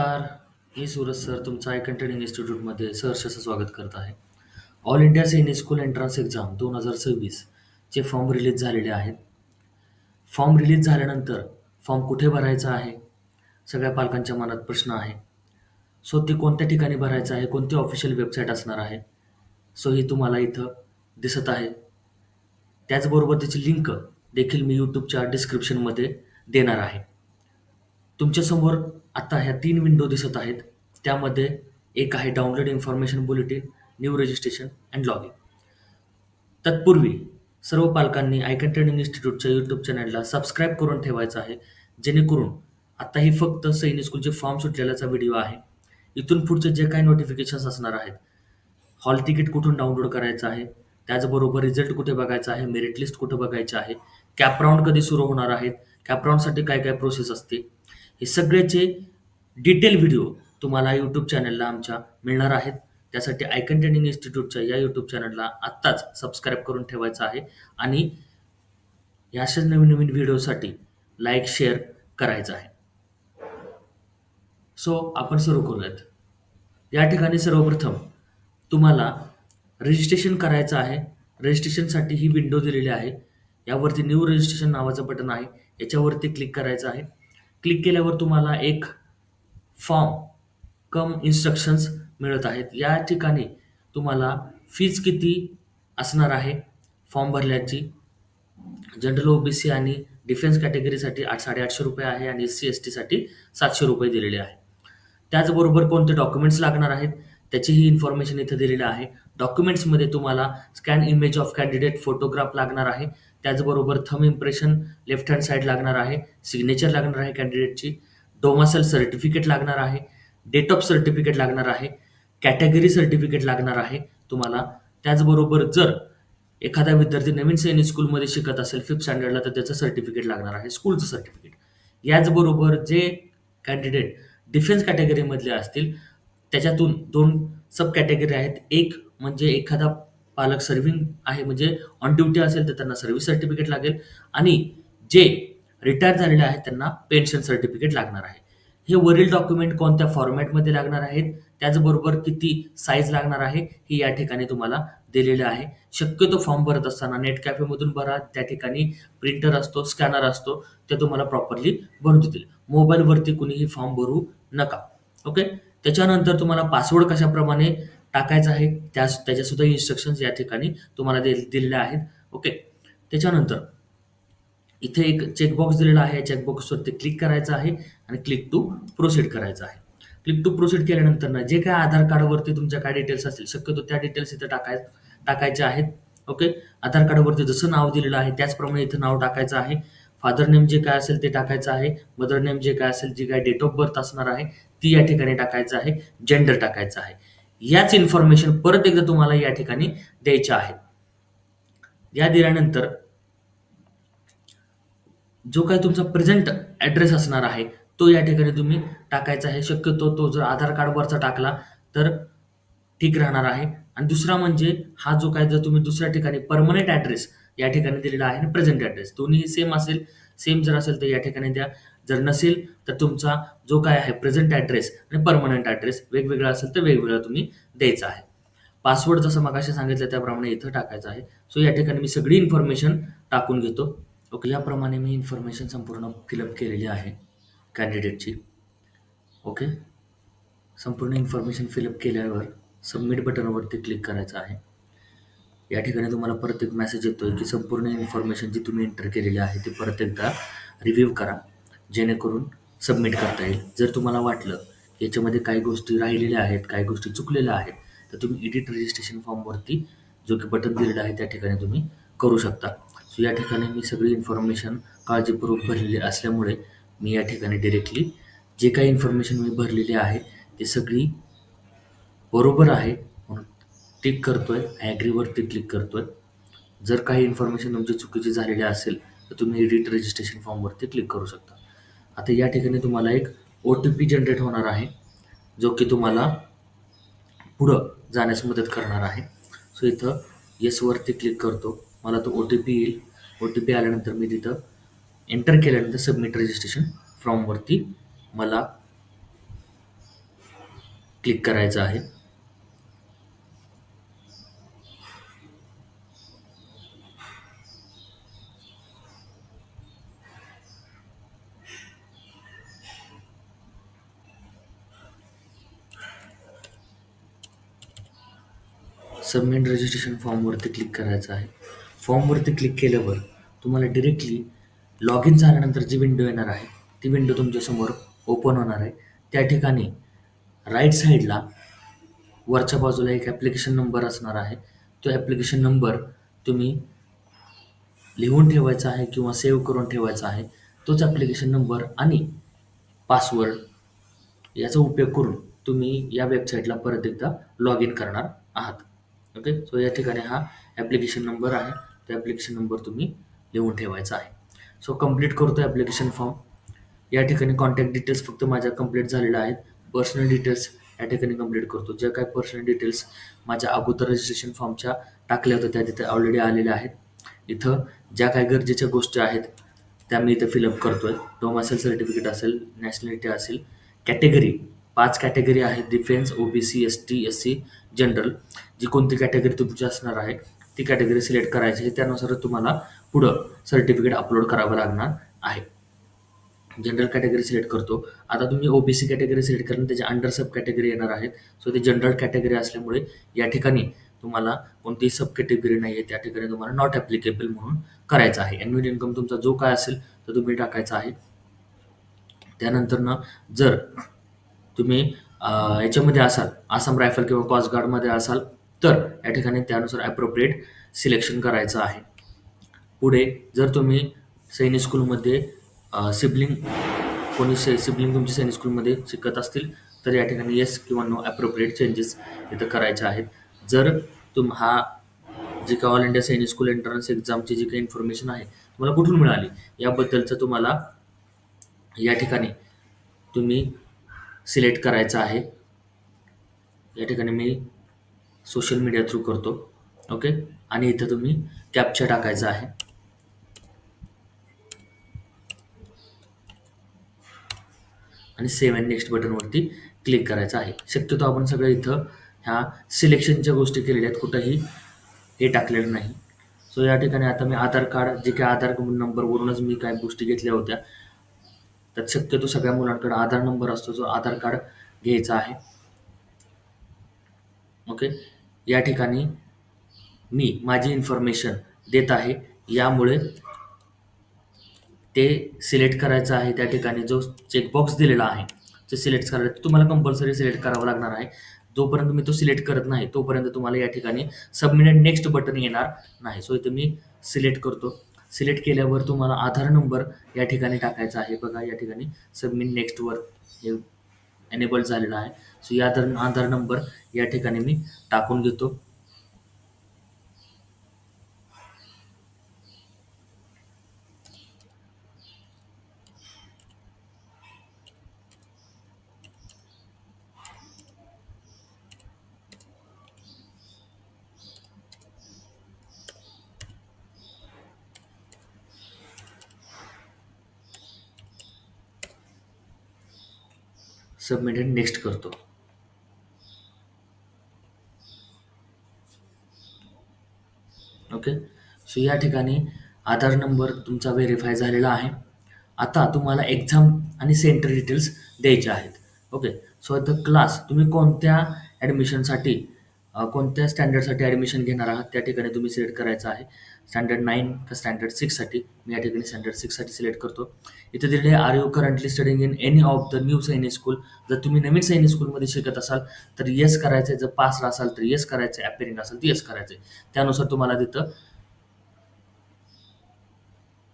नमस्कार. मी सूरज सर तुमचं आय कंटेंट इन्स्टिट्यूटमध्ये सहर्ष स्वागत करत आहे. All India Sainik school entrance exam दोन हजार सव्वीसचे फॉर्म रिलीज झालेले आहेत. फॉर्म रिलीज झाल्यानंतर फॉर्म कुठे भरायचा आहे? सगळ्या पालकांच्या मनात प्रश्न आहे. सो ते कोणत्या ठिकाणी भरायचं आहे? कोणती ऑफिशियल वेबसाईट असणार आहे? सो ही तुम्हाला इथं दिसत आहे. त्याचबरोबर त्याची लिंक देखील मी यूट्यूबच्या डिस्क्रिप्शनमध्ये देणार आहे. तुमच्यासमोर आता ह्या तीन विंडो दिसत आहेत. त्यामध्ये एक आहे download information bulletin, new registration and log in. तत्पूर्वी सर्व पालकांनी आयकन ट्रेनिंग इन्स्टिट्यूटच्या यूट्यूब चॅनलला सबस्क्राईब करून ठेवायचं आहे. जेणेकरून आत्ता ही फक्त सैनिक स्कूलचे फॉर्म सुटलेल्याचा व्हिडिओ आहे. इथून पुढचे जे काही नोटिफिकेशन्स असणार आहेत, हॉल तिकीट कुठून डाउनलोड करायचं आहे, त्याचबरोबर रिझल्ट कुठे बघायचा आहे, मेरिट लिस्ट कुठे बघायची आहे, कॅपराउंड कधी सुरू होणार आहेत, कॅपराउंडसाठी काय काय प्रोसेस असते, हे सगळ्याचे डिटेल व्हिडिओ तुम्हाला यूट्यूब चॅनलला आमच्या मिळणार आहेत. त्यासाठी आयकन ट्रेनिंग इन्स्टिट्यूटच्या या यूट्यूब चॅनलला आत्ताच सबस्क्राईब करून ठेवायचं आहे आणि या अशाच नवीन-नवीन व्हिडिओसाठी लाईक, शेअर करायचं आहे. सो आपण सुरू करूयात. या ठिकाणी सर्वप्रथम तुम्हाला रजिस्ट्रेशन करायचं आहे. रजिस्ट्रेशनसाठी ही विंडो दिलेली आहे. यावरती न्यू रजिस्ट्रेशन नावाचं बटन आहे. याच्यावरती क्लिक करायचं आहे. क्लिक केल्यावर तुम्हाला एक फॉर्म कम इन्स्ट्रक्शन्स मिळत आहेत. या ठिकाणी तुम्हाला फीज किती असणार आहे फॉर्म भरल्याची जनरल ओ बी सी आणि डिफेन्स कॅटेगरीसाठी आठ साडेआठशे रुपये आहे आणि एस सी एस टीसाठी सातशे रुपये दिलेले आहे. त्याचबरोबर कोणते डॉक्युमेंट्स लागणार आहेत त्याचीही इन्फॉर्मेशन इथं दिलेलं आहे. डॉक्युमेंट्समध्ये तुम्हाला scan image of candidate photograph लागणार आहे. त्याचबरोबर thumb impression left hand side लागणार आहे. सिग्नेचर लागणार आहे कॅन्डिडेटची. डोमासेल सर्टिफिकेट लागणार आहे. डेट ऑफ सर्टिफिकेट लागणार आहे. कॅटेगरी सर्टिफिकेट लागणार आहे तुम्हाला. त्याचबरोबर जर एखादा विद्यार्थी नवीन सैनिक स्कूलमध्ये शिकत असेल फिफ्थ स्टँडर्डला तर त्याचं सर्टिफिकेट लागणार आहे, स्कूलचं सर्टिफिकेट. याचबरोबर जे कॅन्डिडेट डिफेन्स कॅटेगरीमधले असतील त्याच्यातून दोन सब कॅटेगरी आहेत. एक म्हणजे एखादा पालक सर्व्हिंग आहे म्हणजे ऑन ड्युटी असेल तर त्यांना सर्व्हिस सर्टिफिकेट लागेल आणि जे रिटायर झालेले आहेत त्यांना पेन्शन सर्टिफिकेट लागणार आहे. हे वरील डॉक्युमेंट कोणत्या फॉर्मॅटमध्ये लागणार आहेत, त्याचबरोबर किती साईज लागणार आहे, हे या ठिकाणी तुम्हाला दिलेलं आहे. शक्यतो फॉर्म भरत असताना नेट कॅफेमधून भरा. त्या ठिकाणी प्रिंटर असतो, स्कॅनर असतो, ते तुम्हाला प्रॉपरली भरून देतील. मोबाईलवरती कुणीही फॉर्म भरू नका. ओके. त्याच्यानंतर तुम्हाला पासवर्ड कशाप्रमाणे टाकायचा आहे त्या त्याच्यासुद्धा इन्स्ट्रक्शन्स या ठिकाणी तुम्हाला दे दिलेल्या आहेत. ओके. त्याच्यानंतर इथे एक चेकबॉक्स दिलेला आहे. चेकबॉक्सवरती क्लिक करायचं आहे आणि क्लिक टू प्रोसीड करायचं आहे. क्लिक टू प्रोसीड केल्यानंतर ना जे काय आधार कार्डवरती तुमच्या काय डिटेल्स असतील शक्यतो त्या डिटेल्स इथे टाकाय टाकायच्या आहेत. ओके. आधार कार्डवरती जसं नाव दिलेलं आहे त्याचप्रमाणे इथं नाव टाकायचं आहे. फादर नेम जे काय असेल ते टाकायचं आहे. मदर नेम जे काय असेल, जी काय डेट ऑफ बर्थ असणार आहे ती या ठिकाणी टाकायचं आहे. जेंडर टाकायचं आहे. याच इन्फॉर्मेशन परत एकदा तुम्हाला या ठिकाणी द्यायच्या आहेत. या दिल्यानंतर जो काही तुमचा प्रेझेंट ॲड्रेस असणार आहे, तो या ठिकाणी तुम्ही टाकायचा आहे. शक्यतो तो जर आधार कार्डवरचा टाकला तर ठीक राहणार आहे आणि दुसरा म्हणजे हा जो काय जर तुम्ही दुसऱ्या ठिकाणी परमनंट ॲड्रेस या ठिकाणी दिलेला आहे आणि प्रेझेंट ॲड्रेस दोन्ही सेम असेल. सेम जर असेल तर या ठिकाणी द्या. जर नसेल तर तुमचा जो काय आहे प्रेझेंट ॲड्रेस आणि परमनंट ॲड्रेस वेगवेगळा असेल तर वेगवेगळा तुम्ही द्यायचा आहे. पासवर्ड जसं मगाशी सांगितलं त्याप्रमाणे इथं टाकायचं आहे. सो या ठिकाणी मी सगळी इन्फॉर्मेशन टाकून घेतो. ओके. याप्रमाणे मी इन्फॉर्मेशन संपूर्ण फिलअप केलेली आहे कॅन्डिडेटची. ओके. संपूर्ण इन्फॉर्मेशन फिलअप केल्यावर सबमिट बटनवरती क्लिक करायचं आहे. या ठिकाणी तुम्हाला परत एक मेसेज आहे की संपूर्ण इन्फॉर्मेशन जी तुम्ही एंटर केलेली आहे ती परत एकदा रिव्ह्यू करा. जेणेकरून सबमिट करता येईल. जर तुम्हाला वाटलं याच्यामध्ये काही गोष्टी राहिलेल्या आहेत, काही गोष्टी चुकलेल्या आहेत, तर तुम्ही एडिट रजिस्ट्रेशन फॉर्मवरती जो की बटन दिलेलं आहे त्या ठिकाणी तुम्ही करू शकता. सो या ठिकाणी मी सगळी इन्फॉर्मेशन काळजीपूर्वक भरलेली असल्यामुळे मी या ठिकाणी डिरेक्टली जे काही इन्फॉर्मेशन मी भरलेली आहे ती सगळी बरोबर आहे म्हणून टिक आहे ॲग्रीवरती क्लिक करतो आहे जर काही इन्फॉर्मेशन तुमची चुकीची झालेली असेल तर तुम्ही एडिट रजिस्ट्रेशन फॉर्मवरती क्लिक करू शकता. आता या ठिकाणी तुम्हाला एक ओ-टी-पी जनरेट होणार आहे, जो की तुम्हाला पुढं जाण्यास मदत करणार आहे. सो इथं येसवरती क्लिक करतो. मला तो ओ-टी-पी येईल. ओ-टी-पी आल्यानंतर मी तिथं एंटर केल्यानंतर सबमिट रजिस्ट्रेशन फॉर्मवरती मला क्लिक करायचं आहे. सबमिट रजिस्ट्रेशन फॉर्मवरती क्लिक करायचं आहे. फॉर्मवरती क्लिक केल्यावर तुम्हाला डिरेक्टली लॉग इन झाल्यानंतर जी विंडो येणार आहे, ती विंडो तुमच्यासमोर ओपन होणार आहे. त्या ठिकाणी राईट साईडला वरच्या बाजूला एक ॲप्लिकेशन नंबर असणार आहे. तो ॲप्लिकेशन नंबर तुम्ही लिहून ठेवायचा आहे किंवा सेव्ह करून ठेवायचा आहे. तोच ॲप्लिकेशन नंबर आणि पासवर्ड याचा उपयोग करून तुम्ही या वेबसाईटला परत एकदा लॉग इन करणार आहात. ओके. सो या ठिकाणी हा ॲप्लिकेशन नंबर आहे. तो ॲप्लिकेशन नंबर तुम्ही लिहून ठेवायचा आहे. सो कंप्लीट करतो ॲप्लिकेशन फॉर्म. या ठिकाणी कॉन्टॅक्ट डिटेल्स फक्त माझ्या कंप्लीट झालेल्या आहेत. पर्सनल डिटेल्स या ठिकाणी कंप्लीट करतो. ज्या काय पर्सनल डिटेल्स माझ्या अगोदर रजिस्ट्रेशन फॉर्मच्या टाकल्या होत्या त्या तिथे ऑलरेडी आलेल्या आहेत. इथं ज्या काही गरजेच्या गोष्टी आहेत त्या मी इथं फिलअप करतो आहे डोमासेल सर्टिफिकेट असेल, नॅशनॅलिटी असेल, कॅटेगरी पाच कॅटेगरी आहेत defence, O B C S T, S C, general जी कोणती कॅटेगरी तुमची असणार आहे ती कॅटेगरी सिलेक्ट करायची आहे. त्यानुसार तुम्हाला पुढं सर्टिफिकेट अपलोड करावं लागणार आहे. जनरल कॅटेगरी सिलेक्ट करतो. आता तुम्ही ओबीसी कॅटेगरी सिलेक्ट करून त्याच्या अंडर सब कॅटेगरी येणार आहेत. सो ती जनरल कॅटेगरी असल्यामुळे या ठिकाणी तुम्हाला कोणतीही सब कॅटेगरी नाही आहे. त्या ठिकाणी तुम्हाला नॉट ॲप्लिकेबल म्हणून करायचं आहे. ॲन्युअल इन्कम तुमचा जो काय असेल तो तुम्ही टाकायचा आहे. त्यानंतरनं जर तुम्ही याच्यामध्ये असाल, आसाम रायफल किंवा कॉस्ट गार्डमध्ये असाल, तर या ठिकाणी त्यानुसार ॲप्रोप्रिएट सिलेक्शन करायचं आहे. पुढे जर तुम्ही सैनिक स्कूलमध्ये सिबलिंग कोणी से सिबलिंग तुमची सैनिक स्कूलमध्ये शिकत असतील, तर या ठिकाणी येस किंवा नो ॲप्रोप्रिएट चेंजेस इथं करायचे आहेत. जर तुम हा जी का all India Sainik school entrance एक्झामची जी काही इन्फॉर्मेशन आहे, तुम्हाला कुठून मिळाली याबद्दलचं तुम्हाला या ठिकाणी तुम्ही सिलेक्ट करायचं आहे. या ठिकाणी मी सोशल मीडिया थ्रू करतो. ओके. आणि इथं तुम्ही कॅप्चा टाकायचा आहे. आणि सेव्ह अँड नेक्स्ट बटनवरती क्लिक करायचं आहे. शक्यतो आपण सगळं इथं ह्या सिलेक्शनच्या गोष्टी केलेल्या आहेत. कुठंही हे टाकलेलं नाही. सो या ठिकाणी आता मी आधार कार्ड जे काही आधार नंबरवरूनच मी काही गोष्टी घेतल्या होत्या. त्यात शक्यतो सगळ्या मुलांकडे आधार नंबर असतो. जो आधार कार्ड घ्यायचा आहे. ओके. या ठिकाणी मी माझी इन्फॉर्मेशन देत आहे. यामुळे ते सिलेक्ट करायचं आहे. त्या ठिकाणी जो चेकबॉक्स दिलेला आहे, ते सिलेक्ट करायचं तुम्हाला कंपल्सरी सिलेक्ट करावं लागणार आहे. जोपर्यंत मी तो सिलेक्ट करत नाही, तोपर्यंत तुम्हाला या ठिकाणी सबमिट नेक्स्ट बटन येणार नाही. सो इथं मी सिलेक्ट करतो. सिलेक्ट केल्यावर तुम्हाला आधार नंबर या ठिकाणी टाकायचा आहे. बघा या ठिकाणी सबमिट नेक्स्टवर हे एनेबल झालेला आहे. सो या आधार आधार नंबर या ठिकाणी मी टाकून घेतो. सबमिट अँड नेक्स्ट करतो. ओके. सो या ठिकाणी आधार नंबर तुमचा व्हेरीफाय झालेला आहे. आता तुम्हाला एक्झाम आणि सेंटर डिटेल्स द्यायचे आहेत. ओके. सो आता क्लास तुम्ही कोणत्या ॲडमिशनसाठी अ, कोणत्या स्टँडर्डसाठी ॲडमिशन घेणार आहात त्या ठिकाणी तुम्ही सिलेक्ट करायचं आहे. स्टँडर्ड नाईन का स्टँडर्ड सिक्ससाठी मी या ठिकाणी स्टँडर्ड सिक्ससाठी सिलेक्ट करतो. इथे दिलेलं are you currently studying in any of the new Sainik school जर तुम्ही नवीन सैनिक स्कूलमध्ये शिकत असाल तर येस करायचं आहे. जर पासला असाल तर येस करायचं आहे. असाल असेल तर येस करायचं आहे. त्यानुसार तुम्हाला तिथं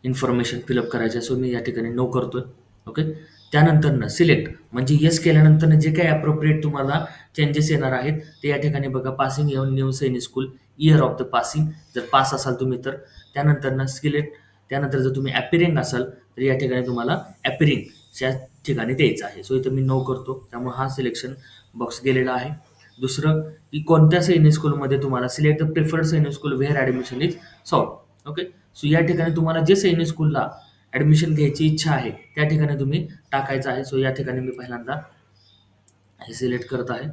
इन्फॉर्मेशन फिलअप करायचं आहे. सो मी या ठिकाणी नो करतोय. ओके. त्यानंतरनं सिलेक्ट म्हणजे येस केल्यानंतरनं जे काही अप्रोप्रिएट तुम्हाला चेंजेस येणार आहेत, ते या ठिकाणी बघा पासिंग येऊन new Sainik school, year of the passing जर पास असाल तुम्ही तर. त्यानंतरनं सिलेक्ट त्यानंतर जर तुम्ही ॲपिरिंग असाल तर या ठिकाणी तुम्हाला ॲपियरिंगच्या ठिकाणी द्यायचं आहे. सो इथं मी नो करतो. त्यामुळे हा सिलेक्शन बॉक्स गेलेला आहे. दुसरं की कोणत्या सैनिक स्कूलमध्ये तुम्हाला select the preferred Sainik school where admission is sought okay. So या ठिकाणी तुम्हाला जे सैनिक स्कूलला ॲडमिशन घ्यायची इच्छा आहे, त्या ठिकाणी तुम्ही टाकायचं आहे. सो या ठिकाणी मी पहिल्यांदा हे सिलेक्ट करत आहे.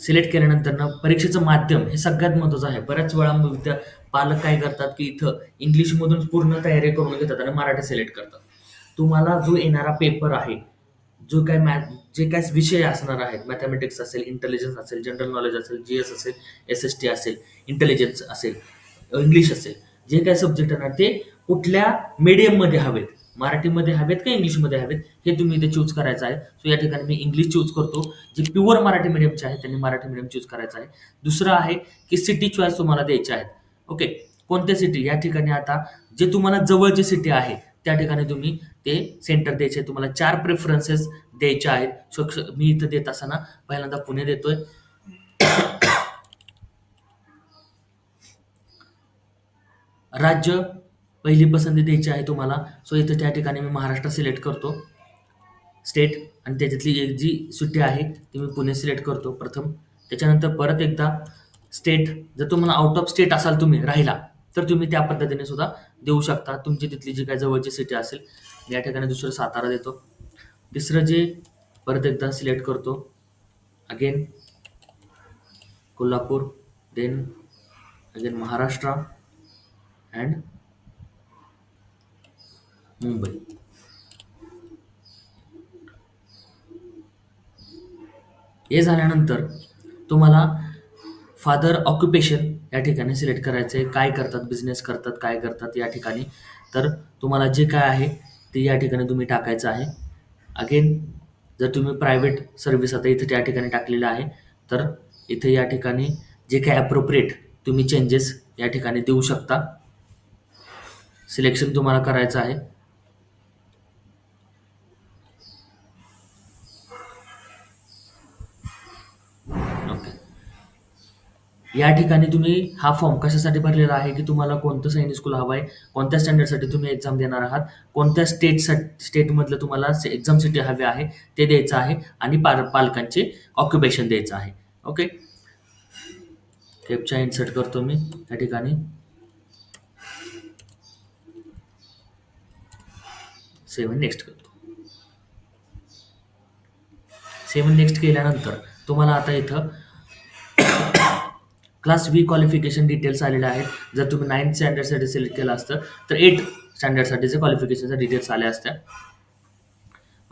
सिलेक्ट केल्यानंतर ना परीक्षेचं माध्यम हे सगळ्यात महत्त्वाचं आहे. बऱ्याच वेळा विद्या पालक काय करतात की इथं इंग्लिशमधून पूर्ण तयारी करून घेतात आणि मराठी सिलेक्ट करतात. तुम्हाला जो येणारा पेपर आहे जो काय मॅथ जे काय विषय असणार आहेत मॅथमॅटिक्स असेल इंटेलिजन्स असेल जनरल नॉलेज असेल जी एस असेल एस एस टी असेल इंटेलिजन्स असेल इंग्लिश असेल जे काय सब्जेक्ट आहे ना ते कुठल्या मीडियममध्ये हवेत? मराठीमध्ये हवेत का इंग्लिशमध्ये हवेत? हे तुम्ही इथे चूज करायचं आहे. सो या ठिकाणी मी इंग्लिश चूज करतो जे प्युअर मराठी मीडियमचे आहेत त्यांनी मराठी मीडियम चूज करायचं आहे. दुसरं आहे की सिटी चॉईस तुम्हाला द्यायचे आहेत. ओके कोणत्या सिटी या ठिकाणी आता जे तुम्हाला जवळची सिटी आहे त्या ठिकाणी तुम्ही ते सेंटर द्यायचे तुम्हाला चार प्रेफरन्सेस द्यायचे आहेत. सो मी इथं देत असताना पहिल्यांदा पुणे देतोय. राज्य पहिली पसंती द्यायची आहे तुम्हाला. सो इथं त्या ठिकाणी मी महाराष्ट्र सिलेक्ट करतो. स्टेट आणि त्याच्यातली एक जी सुट्टी आहे ती मी पुणे सिलेक्ट करतो प्रथम. त्याच्यानंतर परत एकदा स्टेट जर तुम्हाला आउट ऑफ स्टेट असाल तुम्ही राहिला तर तुम्ही त्या पद्धतीने सुद्धा देऊ शकता. तुमची तिथली जी काय जवळची सिटी असेल या ठिकाणी दुसरं सातारा देतो. तिसरं जे परत एकदा सिलेक्ट करतो. Again Kolhapur then again Maharashtra. And Mumbai. हे झाल्यानंतर तुम्हाला फादर ऑक्युपेशन या ठिकाणी सिलेक्ट करायचं आहे काय करतात? बिझनेस करतात. काय करतात? या ठिकाणी. तर तुम्हाला जे काय आहे ते या ठिकाणी तुम्ही टाकायचं आहे. अगेन जर तुम्ही प्रायव्हेट सर्व्हिस आता इथे त्या ठिकाणी टाकलेलं आहे तर इथे या ठिकाणी जे काय अप्रोप्रिएट तुम्ही चेंजेस या ठिकाणी देऊ शकता. सिलेक्शन तुम्हाला करायचं आहे. ओके या ठिकाणी तुम्ही हा फॉर्म कशासाठी भरलेला आहे की तुम्हाला कोणतं सैनिक स्कूल हवं आहे कोणत्या स्टँडर्डसाठी तुम्ही एक्झाम देणार आहात कोणत्या स्टेट स्टेटमधलं तुम्हाला एक्झाम सिटी हवे आहे ते द्यायचं आहे आणि पाल पालकांचे ऑक्युपेशन द्यायचं आहे. ओके कॅपचा इन्सर्ट करतो मी या ठिकाणी. सेवन नेक्स्ट करतो. सेवन नेक्स्ट केल्यानंतर तुम्हाला आता इथं क्लास व्ही क्वालिफिकेशन डिटेल्स आलेले आहेत. जर तुम्ही नाईन्थ स्टँडर्डसाठी सिलेक्ट केलं असतं तर एट स्टँडर्डसाठीचे क्वालिफिकेशनच्या डिटेल्स आल्या असत्या.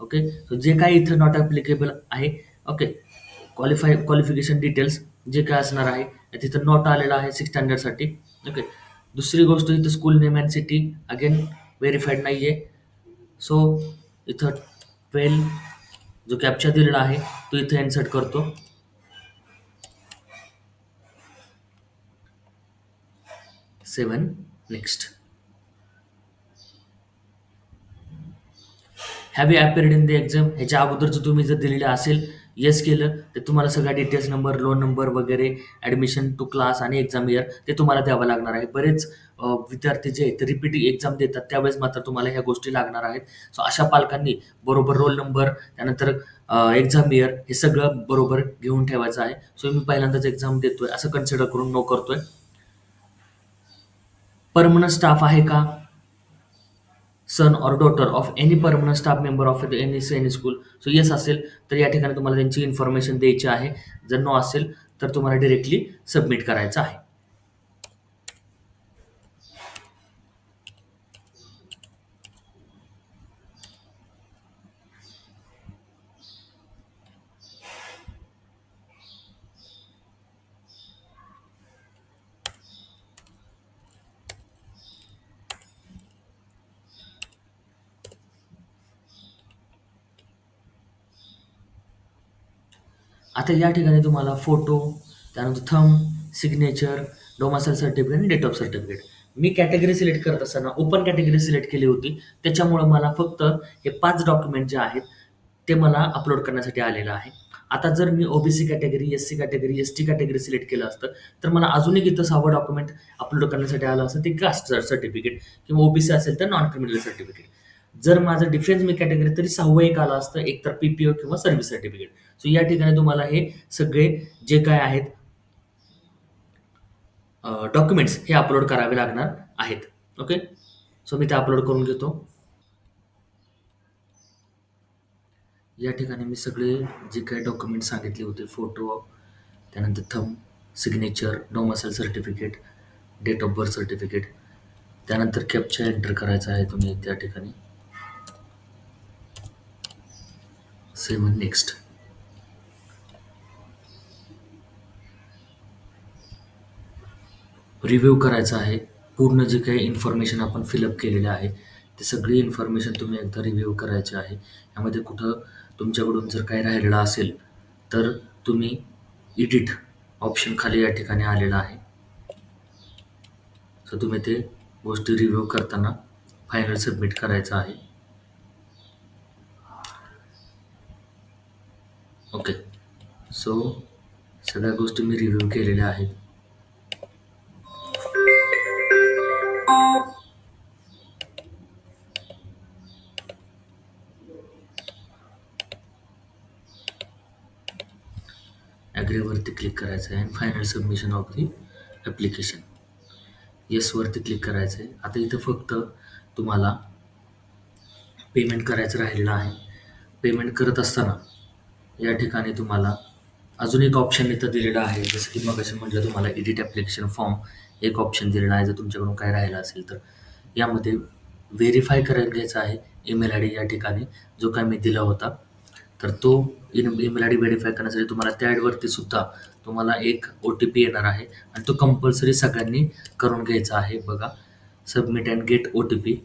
ओके सो जे काय इथं नॉट ॲप्लिकेबल आहे ओके क्वालिफाय क्वालिफिकेशन डिटेल्स जे काय असणार आहे तिथं नॉट आलेलं आहे सिक्स स्टँडर्डसाठी ओके दुसरी गोष्ट इथं school name and city again verified नाही आहे सो इथं ट्वेल्व जो कॅप्चा दिलेला आहे तो इथे इन्सर्ट करतो. Seven next have you appeared in the exam ह्याच्या अगोदर जर तुम्ही जर दिलेलं असेल येस केलं तर तुम्हाला सगळ्या डिटेल्स नंबर लोन नंबर वगैरे ॲडमिशन टू क्लास आणि एक्झाम इयर ते तुम्हाला द्यावं लागणार आहे. बरेच विद्यार्थी जे आहेत रिपीटिंग एक्झाम देतात. त्यावेळेस मात्र तुम्हाला ह्या गोष्टी लागणार आहेत. सो अशा पालकांनी बरोबर रोल नंबर त्यानंतर एक्झाम इयर हे सगळं बरोबर घेऊन ठेवायचं आहे. सो मी पहिल्यांदाच एक्झाम देतोय. असं कन्सिडर करून नो करतोय. परमनंट स्टाफ आहे का? Son or daughter of any permanent staff member of any any school so yes असेल तर या ठिकाणी तुम्हाला त्यांची इन्फॉर्मेशन द्यायची आहे. जर नो असेल तर तुम्हाला डिरेक्टली सबमिट करायचं आहे. आता या ठिकाणी तुम्हाला फोटो त्यानंतर थंब सिग्नेचर डोमासाईल सर्टिफिकेट आणि डेट ऑफ सर्टिफिकेट मी कॅटेगरी सिलेक्ट करत असताना ओपन कॅटेगरी सिलेक्ट केली होती. त्याच्यामुळं मला फक्त हे पाच डॉक्युमेंट जे आहेत ते मला अपलोड करण्यासाठी आलेलं आहे. आता जर मी OBC category S C category S T category select केलं असतं तर मला अजून एक इथं सहावं डॉक्युमेंट अपलोड करण्यासाठी आलं असतं ते कास्ट सर्टिफिकेट किंवा ओबीसी असेल तर नॉन क्रिमिनल सर्टिफिकेट जर माझं डिफेन्स मी कॅटेगरी तरी सहावं एक आलं असतं एक तर पीपीओ किंवा सर्व्हिस सर्टिफिकेट सो या ठिकाणी तुम्हाला हे सगळे जे काय आहेत डॉक्युमेंट्स हे अपलोड करावे लागणार आहेत. ओके सो मी ते अपलोड करून घेतो. या ठिकाणी मी सगळे जे काही डॉक्युमेंट सांगितले होते फोटो त्यानंतर thumb signature domicile certificate date of birth certificate त्यानंतर कॅपचा एंटर करायचा आहे तुम्ही त्या ठिकाणी. सेवन नेक्स्ट रिव्ह्यू करायचा आहे. पूर्ण जे काही इन्फॉर्मेशन आपण फिलअप केलेले आहे ते सगळी इन्फॉर्मेशन तुम्ही एकदा रिव्ह्यू करायची आहे. यामध्ये कुठं तुमच्याकडून जर काही राहिलेलं असेल तर तुम्ही एडिट ऑप्शन खाली या ठिकाणी आलेला आहे. सो तुम्ही ते गोष्टी रिव्ह्यू करताना फायनल सबमिट करायचं आहे. ओके सो सगळ्या गोष्टी मी रिव्ह्यू केलेल्या आहेत. करायचं आहे. आणि final submission of the application येसवरती click करायचं आहे. आता इथं फक्त तुम्हाला पेमेंट करायचं राहिलेलं आहे. पेमेंट करत असताना या ठिकाणी तुम्हाला अजून एक ऑप्शन इथं दिलेलं आहे. जसं की मग म्हटलं तुम्हाला एडिट ॲप्लिकेशन फॉर्म एक ऑप्शन दिलेला आहे. जर तुमच्याकडून काय राहिलं असेल तर. यामध्ये व्हेरीफाय करायला घ्यायचा आहे. ईमेल आय डी या ठिकाणी जो काय मी दिला होता. तर तो in email I D verify करण्यासाठी तुम्हाला त्या ॲडवरती सुद्धा तुम्हाला एक ओ टी पी येणार आहे आणि तो कंपल्सरी सगळ्यांनी करून घ्यायचा आहे. बघा submit and get O T P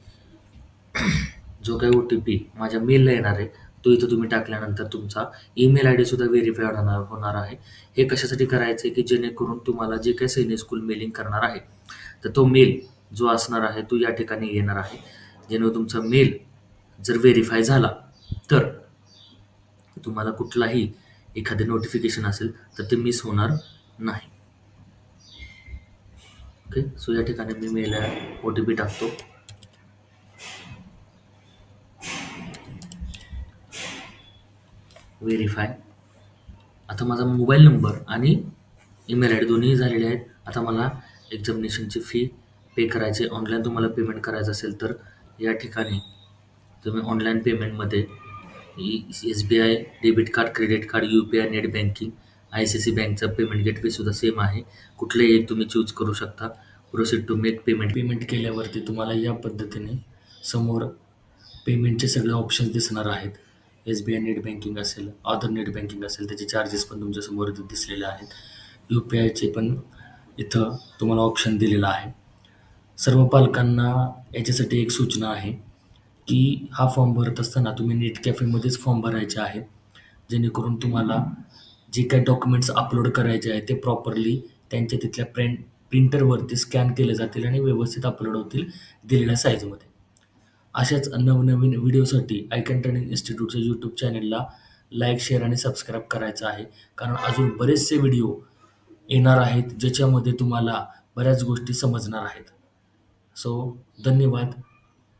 जो काही ओ टी पी माझ्या मेलला येणार आहे तो इथं तुम्ही टाकल्यानंतर तुमचा ईमेल आय डीसुद्धा व्हेरीफाईड होणार होणार आहे. हे कशासाठी करायचं आहे की जेणेकरून तुम्हाला जे काही सैनिक स्कूल मेलिंग करणार आहे तर तो मेल जो असणार आहे तो या ठिकाणी येणार आहे. जेणेकरून तुमचा मेल जर व्हेरीफाय झाला तर तुम्हाला कुठलाही एखादे नोटिफिकेशन असेल तर ते मिस होणार नाही. ओके सो या ठिकाणी मी मेल ओ टी पी टाकतो. व्हेरीफाय आता माझा मोबाईल नंबर आणि ईमेल आय डी दोन्ही झालेले आहेत. आता मला एक्झामिनेशनची फी पे करायची ऑनलाईन तुम्हाला पेमेंट करायचं असेल तर या ठिकाणी तुम्ही ऑनलाईन पेमेंटमध्ये S B I debit card credit card U P I net banking I C C बँकचं payment गेटवेसुद्धा सेम आहे. कुठलंही एक तुम्ही चूज करू शकता. Proceed to make payment payment केल्यावरती तुम्हाला या पद्धतीने समोर पेमेंटचे सगळे ऑप्शन्स दिसणार आहेत. S B I net banking असेल अदर नेट बँकिंग असेल त्याचे चार्जेस पण तुमच्यासमोर दिसलेले आहेत. यू पी आयचे पण इथं तुम्हाला ऑप्शन दिलेलं आहे. सर्व पालकांना याच्यासाठी एक सूचना आहे. की हा फॉर्म भरत असताना तुम्ही नेट कॅफेमध्येच फॉर्म भरायचे आहेत. जेणेकरून तुम्हाला जे काही डॉक्युमेंट्स अपलोड करायचे आहे ते प्रॉपरली त्यांच्या तिथल्या प्रिंट प्रिंटरवरती स्कॅन केले जातील आणि व्यवस्थित अपलोड होतील दिलेल्या साईजमध्ये अशाच नवनवीन व्हिडिओसाठी आयकन ट्रेनिंग इन्स्टिट्यूटच्या यूट्यूब चॅनलला लाईक शेअर आणि सबस्क्राईब करायचं आहे. कारण अजून बरेचसे व्हिडिओ येणार आहेत ज्याच्यामध्ये तुम्हाला बऱ्याच गोष्टी समजणार आहेत. सो धन्यवाद.